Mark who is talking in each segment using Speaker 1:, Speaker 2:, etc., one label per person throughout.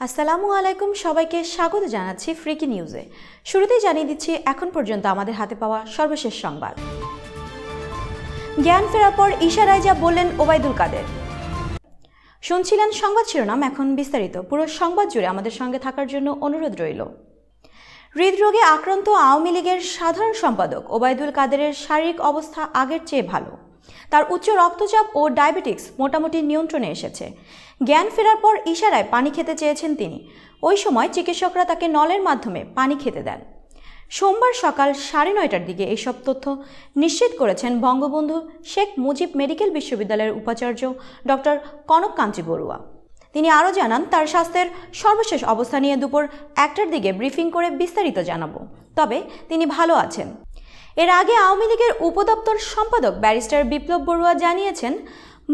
Speaker 1: আসসালামু আলাইকুম সবাইকে স্বাগত জানাচ্ছি ফ্রিকি নিউজে শুরুতেই জানিয়ে দিচ্ছি, এখন পর্যন্ত আমাদের হাতে পাওয়া সর্বশেষ সংবাদ। জ্ঞান ফেরার পর ঈশা রায় যা বললেন ওবায়দুল কাদের। শুনছিলেন সংবাদ শিরোনাম, এখন বিস্তারিত। পুরো সংবাদ জুড়ে আমাদের সঙ্গে থাকার জন্য অনুরোধ রইল। হৃদরোগে আক্রান্ত আওয়ামী লীগের সাধারণ সম্পাদক ওবায়দুল কাদেরের শারীরিক অবস্থা আগের চেয়ে ভালো। তার উচ্চ রক্তচাপ ও ডায়াবেটিক্স মোটামুটি নিয়ন্ত্রণে এসেছে। জ্ঞান ফেরার পর ইশারায় পানি খেতে চেয়েছেন তিনি। ওই সময় চিকিৎসকরা তাকে নলের মাধ্যমে পানি খেতে দেন। সোমবার সকাল সাড়ে নয়টার দিকে এইসব তথ্য নিশ্চিত করেছেন বঙ্গবন্ধু শেখ মুজিব মেডিকেল বিশ্ববিদ্যালয়ের উপাচার্য ডক্টর কনক কাঞ্চি বড়ুয়া। তিনি আরও জানান, তার স্বাস্থ্যের সর্বশেষ অবস্থা নিয়ে দুপুর একটার দিকে ব্রিফিং করে বিস্তারিত জানাব। তবে তিনি ভালো আছেন। এর আগে আওয়ামী লীগের উপদপ্তর সম্পাদক ব্যারিস্টার বিপ্লব বড়ুয়া জানিয়েছেন,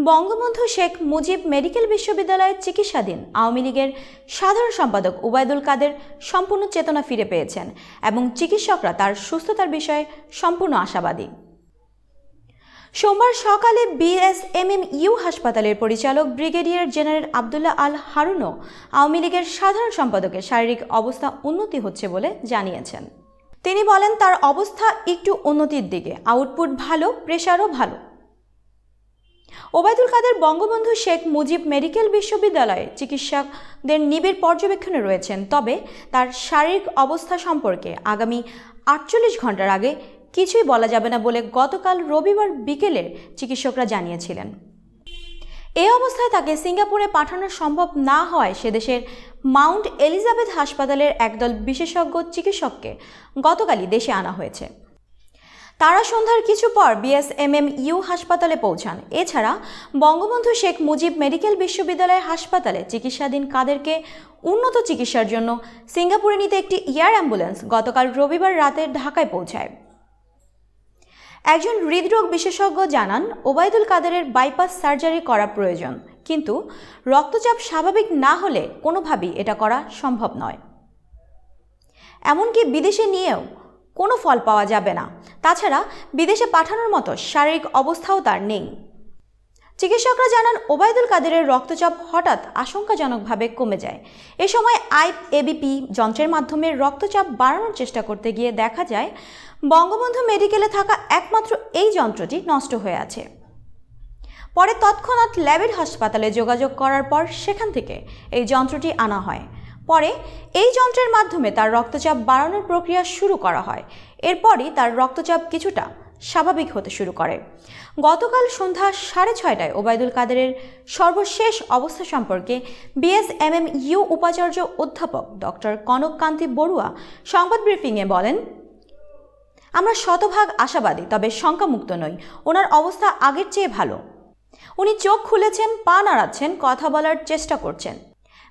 Speaker 1: বঙ্গবন্ধু শেখ মুজিব মেডিকেল বিশ্ববিদ্যালয়ের চিকিৎসাধীন আওয়ামী লীগের সাধারণ সম্পাদক উবায়দুল কাদের সম্পূর্ণ চেতনা ফিরে পেয়েছেন এবং চিকিৎসকরা তার সুস্থতার বিষয়ে সম্পূর্ণ আশাবাদী। সোমবার সকালে বিএসএমএম ইউ হাসপাতালের পরিচালক ব্রিগেডিয়ার জেনারেল আবদুল্লাহ আল হারুনও আওয়ামী লীগের সাধারণ সম্পাদকের শারীরিক অবস্থা উন্নতি হচ্ছে বলে জানিয়েছেন। তিনি বলেন, তার অবস্থা একটু উন্নতির দিকে। আউটপুট ভালো, প্রেশারও ভালো। ওবায়দুল কাদের বঙ্গবন্ধু শেখ মুজিব মেডিকেল বিশ্ববিদ্যালয়ে চিকিৎসকদের নিবিড় পর্যবেক্ষণে রয়েছেন। তবে তার শারীরিক অবস্থা সম্পর্কে আগামী আটচল্লিশ ঘণ্টার আগে কিছুই বলা যাবে না বলে গতকাল রবিবার বিকেলে চিকিৎসকরা জানিয়েছিলেন। এই অবস্থায় তাকে সিঙ্গাপুরে পাঠানো সম্ভব না হওয়ায় সেদেশের মাউন্ট এলিজাবেথ হাসপাতালের একদল বিশেষজ্ঞ চিকিৎসককে গতকালই দেশে আনা হয়েছে। তারা সন্ধ্যার কিছু পর বিএসএমএম ইউ হাসপাতালে পৌঁছান। এছাড়া বঙ্গবন্ধু শেখ মুজিব মেডিকেল বিশ্ববিদ্যালয়ের হাসপাতালে চিকিৎসাধীন কাদেরকে উন্নত চিকিৎসার জন্য সিঙ্গাপুরে নিতে একটি এয়ার অ্যাম্বুলেন্স গতকাল রবিবার রাতে ঢাকায় পৌঁছায়। একজন হৃদরোগ বিশেষজ্ঞ জানান, ওবায়দুল কাদেরের বাইপাস সার্জারি করা প্রয়োজন, কিন্তু রক্তচাপ স্বাভাবিক না হলে কোনোভাবেই এটা করা সম্ভব নয়। এমনকি বিদেশে নিয়েও কোনো ফল পাওয়া যাবে না। তাছাড়া বিদেশে পাঠানোর মতো শারীরিক অবস্থাও তার নেই। চিকিৎসকরা জানান, ওবায়দুল কাদেরের রক্তচাপ হঠাৎ আশঙ্কাজনকভাবে কমে যায়। এ সময় আই এবিপি যন্ত্রের মাধ্যমে রক্তচাপ বাড়ানোর চেষ্টা করতে গিয়ে দেখা যায়, বঙ্গবন্ধু মেডিকেলে থাকা একমাত্র এই যন্ত্রটি নষ্ট হয়ে আছে। পরে তৎক্ষণাৎ ল্যাবের হাসপাতালে যোগাযোগ করার পর সেখান থেকে এই যন্ত্রটি আনা হয়। পরে এই যন্ত্রের মাধ্যমে তার রক্তচাপ বাড়ানোর প্রক্রিয়া শুরু করা হয়। এরপরই তার রক্তচাপ কিছুটা স্বাভাবিক হতে শুরু করে। গতকাল সন্ধ্যা সাড়ে ছয়টায় ওবায়দুল কাদেরের সর্বশেষ অবস্থা সম্পর্কে বিএসএমএম ইউ উপাচার্য অধ্যাপক ডক্টর কনক কান্তি বড়ুয়া সংবাদ ব্রিফিংয়ে বলেন, আমরা শতভাগ আশাবাদী, তবে শঙ্কামুক্ত নই। ওনার অবস্থা আগের চেয়ে ভালো। উনি চোখ খুলেছেন, পা নাড়াচ্ছেন, কথা বলার চেষ্টা করছেন।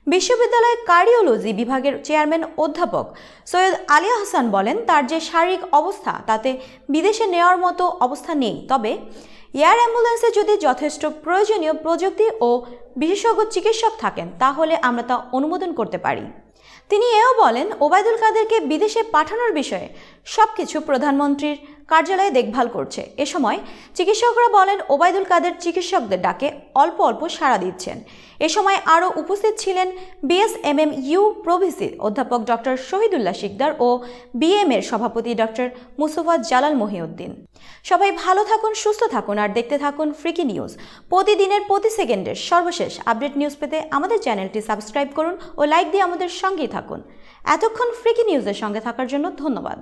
Speaker 1: বিশ্ববিদ্যালয়ের কার্ডিওলজি বিভাগের চেয়ারম্যান অধ্যাপক সৈয়দ আলিয়া হাসান বলেন, তার যে শারীরিক অবস্থা, তাতে বিদেশে নেওয়ার মতো অবস্থা নেই। তবে এয়ার অ্যাম্বুলেন্সে যদি যথেষ্ট প্রয়োজনীয় প্রযুক্তি ও বিশেষজ্ঞ চিকিৎসক থাকেন, তাহলে আমরা তা অনুমোদন করতে পারি। তিনি এও বলেন, ওবায়দুল কাদেরকে বিদেশে পাঠানোর বিষয়ে সবকিছু প্রধানমন্ত্রীর কার্যালয়ে দেখভাল করছে। এ সময় চিকিৎসকরা বলেন, ওবায়দুল কাদের চিকিৎসকদের ডাকে অল্প অল্প সাড়া দিচ্ছেন। এ সময় আরও উপস্থিত ছিলেন বিএসএমএম ইউ প্রভিসির অধ্যাপক ডক্টর শহীদুল্লাহ শিকদার ও বিএম এর সভাপতি ডক্টর মুস্তফা জালাল মহিউদ্দিন। সবাই ভালো থাকুন, সুস্থ থাকুন আর দেখতে থাকুন ফ্রিকি নিউজ। প্রতিদিনের প্রতি সেকেন্ডের সর্বশেষ আপডেট নিউজ পেতে আমাদের চ্যানেলটি সাবস্ক্রাইব করুন ও লাইক দিয়ে আমাদের সঙ্গেই থাকুন। এতক্ষণ ফ্রিকি নিউজের সঙ্গে থাকার জন্য ধন্যবাদ।